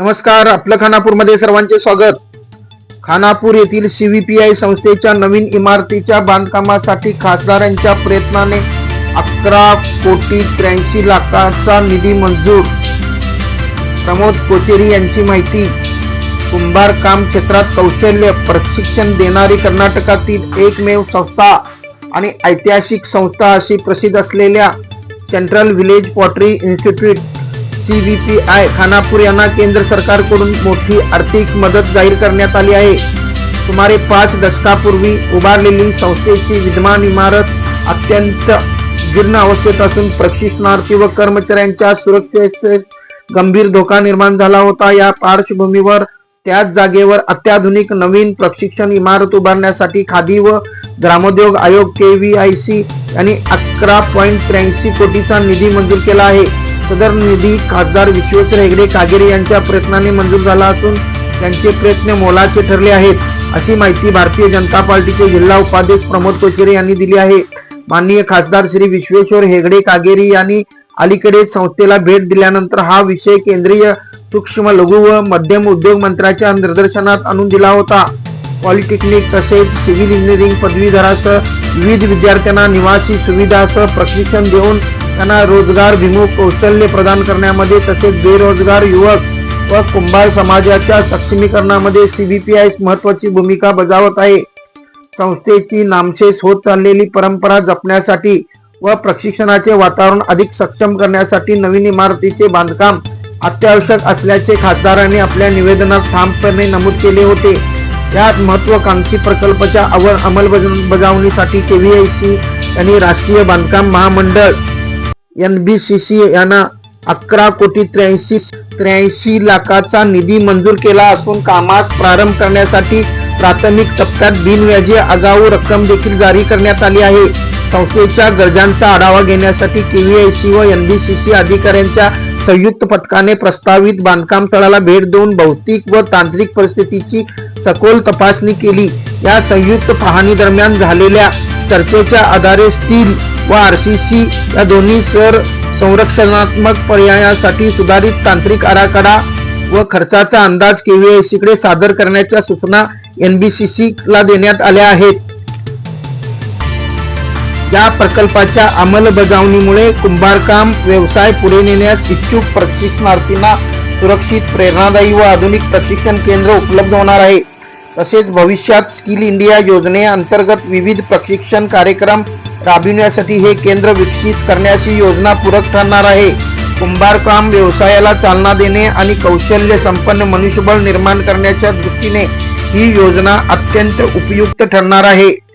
नमस्कार आपलं खानापूरमध्ये सर्वांचे स्वागत. खानापूर येथील सीव्हीपीआय संस्थेच्या नवीन इमारतीच्या बांधकामासाठी खासदारांच्या प्रयत्नाने अकरा कोटी त्र्याऐंशी लाखाचा निधी मंजूर. प्रमोद कोचेरी यांची माहिती. कुंभार काम क्षेत्रात कौशल्य प्रशिक्षण देणारी कर्नाटकातील एकमेव संस्था आणि ऐतिहासिक संस्था अशी प्रसिद्ध असलेल्या central village pottery institute C V P I Khanapur यांना केंद्र सरकारकडून मोठी आर्थिक मदत जाहीर करण्यात आली आहे. सुमारे पाच दशकापूर्वी उभारलेली संस्थेची विद्यमान इमारत अत्यंत जीर्ण अवस्थेत असून प्रशिक्षणार्थी व कर्मचाऱ्यांच्या सुरक्षेचे गंभीर धोका निर्माण झाला होता. या पार्श्वभूमीवर त्याच जागेवर अत्याधुनिक नवीन प्रशिक्षण इमारत उभारण्यासाठी खादी व ग्रामोद्योग आयोग के व्ही आय सी यांनी अकरा पॉईंट त्र्याऐंशी कोटीचा निधी मंजूर केला आहे. सदर निधी खासदार विश्वेश्वर हेगडे कागेरे यांच्या प्रयत्नाने मंजूर झाला असून त्यांचे प्रयत्न मोलाचे ठरले आहेत अशी माहिती भारतीय जनता पार्टीचे जिल्हा उपाध्यक्ष प्रमोद कोचेरे यांनी दिली आहे. माननीय खासदार श्री विश्वेश्वर हेगडे कागेरी यांनी अलीकडेच संस्थेला भेट दिल्यानंतर हा विषय केंद्रीय सूक्ष्म लघु व मध्यम उद्योग मंत्र्याच्या निदर्शनात आणून दिला होता. पॉलिटेक्निक तसेच सिव्हिल इंजिनिअरिंग पदवीधरासह विविध विद्यार्थ्यांना निवासी सुविधासह प्रशिक्षण देऊन त्यांना रोजगार विमुख कौशल्य प्रदान करण्यामध्ये तसेच बेरोजगार युवक व कुंभार समाजाच्या सक्षमीकरणामध्ये सी बी पी आय महत्वाची भूमिका बजावत आहे. संस्थेची नामशेष होत चाललेली परंपरा जपण्यासाठी व प्रशिक्षणाचे वातावरण अधिक सक्षम करण्यासाठी नवीन इमारतीचे बांधकाम अत्यावश्यक असल्याचे खासदारांनी आपल्या निवेदनात ठामपणे नमूद केले होते. यात महत्वाकांक्षी प्रकल्पाच्या अव अंमलबजावणीसाठी केव्हीआयसी यांनी राष्ट्रीय बांधकाम महामंडळ एन बी सी सी यांना अकरा कोटी त्र्याऐंशी त्र्याऐंशी लाखाचा निधी मंजूर केला असून कामास प्रारंभ करण्यासाठी प्राथमिक टप्प्यात बिनव्याजी आगाऊ रक्कम देखील जारी करण्यात आली आहे. संस्थेच्या गरजांचा आढावा घेण्यासाठी केव्हीआयसी व एन बी सी सी अधिकाऱ्यांच्या संयुक्त पथकाने प्रस्तावित बांधकाम तळाला भेट देऊन भौतिक व तांत्रिक परिस्थितीची सखोल तपासणी केली. या संयुक्त पाहणी दरम्यान झालेल्या चर्चेच्या आधारे स्टील व आर सी सी या दोन्ही सर संरक्षणात्मक पर्यायासाठी सुधारित तांत्रिक आराखडा व खर्चाचा अंदाज केव्हीएसीकडे सादर करण्याच्या सूचना एनबीसीसी ला देण्यात आल्या आहेत. या प्रकल्पाच्या अंमलबजावणीमुळे कुंभारकाम व्यवसाय पुढे नेण्यास इच्छुक प्रशिक्षणार्थींना सुरक्षित प्रेरणादायी व आधुनिक प्रशिक्षण केंद्र उपलब्ध होणार आहे. तसेच भविष्यात स्किल इंडिया योजनेअंतर्गत विविध प्रशिक्षण कार्यक्रम राबविण्यासाठी हे केंद्र विकसित करण्याची योजना पूरक ठरणार आहे. कुंभारकाम व्यवसायाला चालना देणे आणि कौशल्य संपन्न मनुष्यबळ निर्माण करण्याच्या दृष्टीने ही योजना अत्यंत उपयुक्त ठरणार आहे.